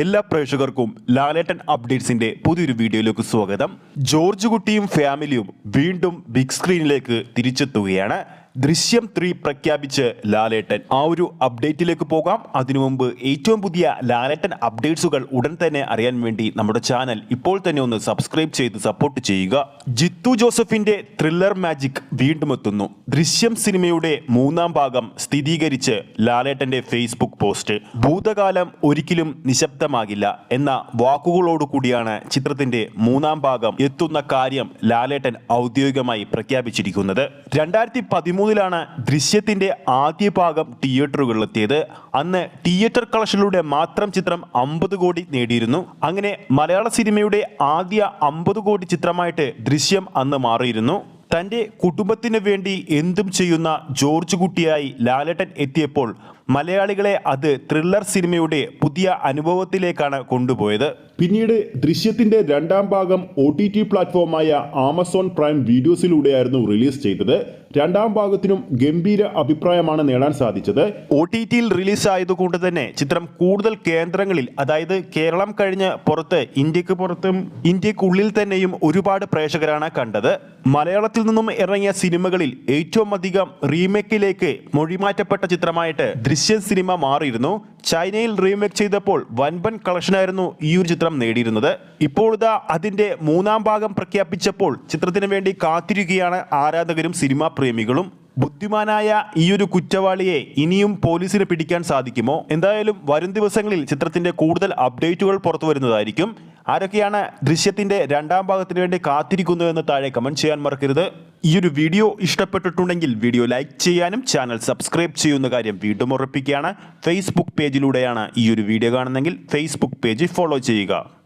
എല്ലാ പ്രേക്ഷകർക്കും ലാലേട്ടൻ അപ്ഡേറ്റ്സിന്റെ പുതിയൊരു വീഡിയോയിലേക്ക് സ്വാഗതം. ജോർജ് കുട്ടിയും ഫാമിലിയും വീണ്ടും ബിഗ് സ്ക്രീനിലേക്ക് തിരിച്ചെത്തുകയാണ്. ദൃശ്യം ത്രീ പ്രഖ്യാപിച്ച് ലാലേട്ടൻ ആ ഒരു അപ്ഡേറ്റിലേക്ക് പോകാം. അതിനു മുമ്പ് ഏറ്റവും പുതിയ ലാലേട്ടൻ അപ്ഡേറ്റ്സുകൾ ഉടൻ തന്നെ അറിയാൻ വേണ്ടി നമ്മുടെ ചാനൽ ഇപ്പോൾ തന്നെ ഒന്ന് സബ്സ്ക്രൈബ് ചെയ്ത് സപ്പോർട്ട് ചെയ്യുക. ജിത്തു ജോസഫിന്റെ ത്രില്ലർ മാജിക് വീണ്ടും എത്തുന്നു. ദൃശ്യം സിനിമയുടെ മൂന്നാം ഭാഗം സ്ഥിരീകരിച്ച് ലാലേട്ടന്റെ ഫേസ്ബുക്ക് പോസ്റ്റ് ഭൂതകാലം ഒരിക്കലും നിശബ്ദമാകില്ല എന്ന വാക്കുകളോടുകൂടിയാണ് ചിത്രത്തിന്റെ മൂന്നാം ഭാഗം എത്തുന്ന കാര്യം ലാലേട്ടൻ ഔദ്യോഗികമായി പ്രഖ്യാപിച്ചിരിക്കുന്നത്. രണ്ടായിരത്തി പതിമൂന്നിലാണ് ദൃശ്യത്തിന്റെ ആദ്യ ഭാഗം തിയേറ്ററുകളിലെത്തിയത്. അന്ന് തിയേറ്റർ കളക്ഷനിലൂടെ മാത്രം ചിത്രം അമ്പത് കോടി നേടിയിരുന്നു. അങ്ങനെ മലയാള സിനിമയുടെ ആദ്യ അമ്പത് കോടി ചിത്രമായിട്ട് ദൃശ്യം അന്ന് മാറിയിരുന്നു. തന്റെ കുടുംബത്തിന് വേണ്ടി എന്തും ചെയ്യുന്ന ജോർജ് കുട്ടിയായി ലാലേട്ടൻ എത്തിയപ്പോൾ മലയാളികളെ അത് ത്രില്ലർ സിനിമയുടെ പുതിയ അനുഭവത്തിലേക്കാണ് കൊണ്ടുപോയത്. പിന്നീട് ദൃശ്യത്തിന്റെ രണ്ടാം ഭാഗം ഒ ടി ടി പ്ലാറ്റ്ഫോമായ ആമസോൺ പ്രൈം വീഡിയോസിലൂടെയായിരുന്നു റിലീസ് ചെയ്തത്. രണ്ടാം ഭാഗത്തിനും ഗംഭീര അഭിപ്രായമാണ് നേടാൻ സാധിച്ചത്. ഒ ടി ടിയിൽ റിലീസായതുകൊണ്ട് തന്നെ ചിത്രം കൂടുതൽ കേന്ദ്രങ്ങളിൽ അതായത് കേരളം കഴിഞ്ഞ് പുറത്ത് ഇന്ത്യയ്ക്ക് പുറത്തും ഇന്ത്യക്കുള്ളിൽ തന്നെയും ഒരുപാട് പ്രേക്ഷകരാണ് കണ്ടത്. മലയാളത്തിൽ നിന്നും ഇറങ്ങിയ സിനിമകളിൽ ഏറ്റവും അധികം റീമേക്കിലേക്ക് മൊഴിമാറ്റപ്പെട്ട ചിത്രമായിട്ട് ദൃശ്യം സിനിമ മാറിയിരുന്നു. ചൈനയിൽ റീമേക്ക് ചെയ്തപ്പോൾ വൻപൻ കളക്ഷനായിരുന്നു ഈ ഒരു ചിത്രം നേടിയിരുന്നത്. ഇപ്പോൾ ഇതാ അതിന്റെ മൂന്നാം ഭാഗം പ്രഖ്യാപിച്ചപ്പോൾ ചിത്രത്തിന് വേണ്ടി കാത്തിരിക്കുകയാണ് ആരാധകരും സിനിമാ പ്രേമികളും. ബുദ്ധിമാനായ ഈ ഒരു കുറ്റവാളിയെ ഇനിയും പോലീസിന് പിടിക്കാൻ സാധിക്കുമോ? എന്തായാലും വരും ദിവസങ്ങളിൽ ചിത്രത്തിന്റെ കൂടുതൽ അപ്ഡേറ്റുകൾ പുറത്തു വരുന്നതായിരിക്കും ആരൊക്കെയാണ് ദൃശ്യത്തിന്റെ രണ്ടാം ഭാഗത്തിന് വേണ്ടി കാത്തിരിക്കുന്നതെന്ന് താഴെ കമന്റ് ചെയ്യാൻ മറക്കരുത്. ഈ ഒരു വീഡിയോ ഇഷ്ടപ്പെട്ടിട്ടുണ്ടെങ്കിൽ വീഡിയോ ലൈക്ക് ചെയ്യാനും ചാനൽ സബ്സ്ക്രൈബ് ചെയ്യുന്ന കാര്യം വീണ്ടും ഉറപ്പിക്കുകയാണ്. ഫേസ്ബുക്ക് പേജിലൂടെയാണ് ഈ ഒരു വീഡിയോ കാണുന്നതെങ്കിൽ ഫേസ്ബുക്ക് പേജ് ഫോളോ ചെയ്യുക.